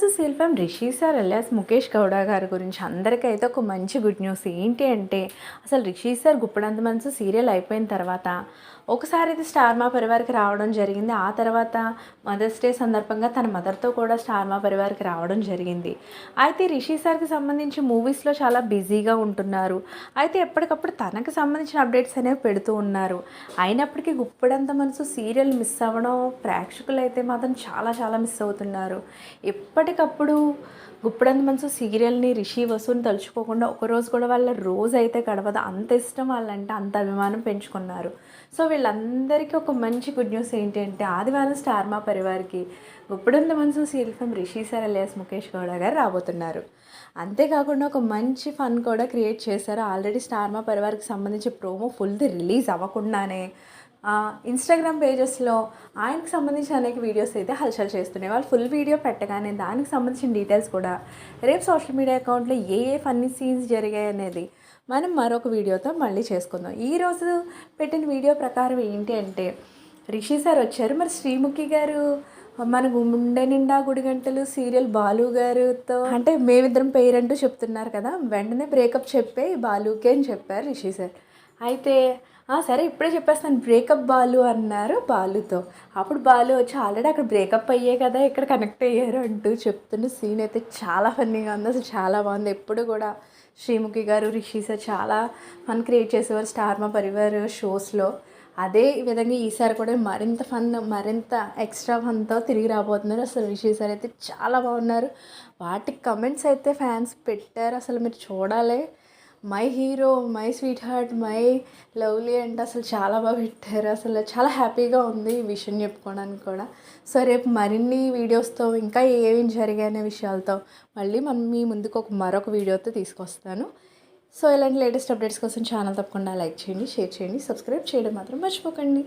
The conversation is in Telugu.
మనసు శిల్పం రిషి సార్ అలియాస్ ముఖేష్ గౌడ గారి గురించి అందరికైతే ఒక మంచి గుడ్ న్యూస్. ఏంటి అంటే అసలు రిషి సార్ గుప్పడంత మనసు సీరియల్ అయిపోయిన తర్వాత ఒకసారి అయితే స్టార్ మా పరివార్కి రావడం జరిగింది. ఆ తర్వాత మదర్స్ డే సందర్భంగా తన మదర్తో కూడా స్టార్ మా పరివార్కి రావడం జరిగింది. అయితే రిషి సార్కి సంబంధించి మూవీస్లో చాలా బిజీగా ఉంటున్నారు. అయితే ఎప్పటికప్పుడు తనకు సంబంధించిన అప్డేట్స్ అనేవి పెడుతూ ఉన్నారు. అయినప్పటికీ గుప్పడంత మనసు సీరియల్ మిస్ అవ్వడం ప్రేక్షకులు అయితే మాత్రం చాలా చాలా మిస్ అవుతున్నారు. ఎప్పటికప్పుడు గుప్పడంత మనసు సీరియల్ని రిషి వసూని తలుచుకోకుండా ఒకరోజు కూడా వాళ్ళ రోజు అయితే గడవదు. అంత ఇష్టం వాళ్ళంటే అంత అభిమానం పెంచుకున్నారు. సో వీళ్ళందరికీ ఒక మంచి గుడ్ న్యూస్ ఏంటంటే ఆదివారం స్టార్ మా పరివార్కి గుప్పడంత మనసు serial film Rishi sir alias Mukesh Gowda గారు రాబోతున్నారు. అంతేకాకుండా ఒక మంచి ఫన్ కూడా క్రియేట్ చేశారు. ఆల్రెడీ స్టార్ మా పరివార్కి సంబంధించి ప్రోమో ఫుల్ది రిలీజ్ అవ్వకుండానే ఇన్స్టాగ్రామ్ పేజెస్లో ఆయనకు సంబంధించిన అనేక వీడియోస్ అయితే హల్చల్ చేస్తున్నాయి. వాళ్ళు ఫుల్ వీడియో పెట్టగానే దానికి సంబంధించిన డీటెయిల్స్ కూడా. రేపు సోషల్ మీడియా అకౌంట్లో ఏ ఏ ఫన్నీ సీన్స్ జరిగాయి అనేది మనం మరొక వీడియోతో మళ్ళీ చేసుకుందాం. ఈరోజు పెట్టిన వీడియో ప్రకారం ఏంటి అంటే రిషి సార్ వచ్చారు. మరి శ్రీముఖి గారు మన గుండె నిండా గుడి గంటలు సీరియల్ బాలు గారితో అంటే మేమిద్దరం పేరంటూ చెప్తున్నారు కదా వెంటనే బ్రేకప్ చెప్పే బాలుకే అని చెప్పారు రిషి సార్ అయితే సరే ఇప్పుడే చెప్పేస్తాను. బ్రేకప్ బాలు అన్నారు బాలుతో. అప్పుడు బాలు వచ్చి ఆల్రెడీ అక్కడ బ్రేకప్ అయ్యే కదా ఇక్కడ కనెక్ట్ అయ్యారు అంటూ చెప్తున్న సీన్ అయితే చాలా ఫన్నీగా ఉంది అసలు చాలా బాగుంది. ఎప్పుడు కూడా శ్రీముఖి గారు రిషి సార్ చాలా ఫన్ క్రియేట్ చేసేవారు స్టార్ మా పరివార్ షోస్లో. అదే విధంగా ఈసారి కూడా మరింత ఫన్ మరింత ఎక్స్ట్రా ఫన్తో తిరిగి రాబోతున్నారు. అసలు రిషి సార్ అయితే చాలా బాగున్నారు. వాటికి కమెంట్స్ అయితే ఫ్యాన్స్ పెట్టారు. అసలు మీరు చూడాలి. My hero my sweet heart my lovely అంటే అసలు చాలా బాగా పెట్టారు. అసలు చాలా హ్యాపీగా ఉంది ఈ విషయం చెప్పుకోవడానికి కూడా. సో రేపు మరిన్ని వీడియోస్తో ఇంకా ఏమేమి జరిగాయనే విషయాలతో మళ్ళీ మనం మీ ముందుకు ఒక మరొక వీడియోతో తీసుకొస్తాను. సో ఇలాంటి లేటెస్ట్ అప్డేట్స్ కోసం ఛానల్ తప్పకుండా లైక్ చేయండి షేర్ చేయండి సబ్స్క్రైబ్ చేయడం మాత్రం మర్చిపోకండి.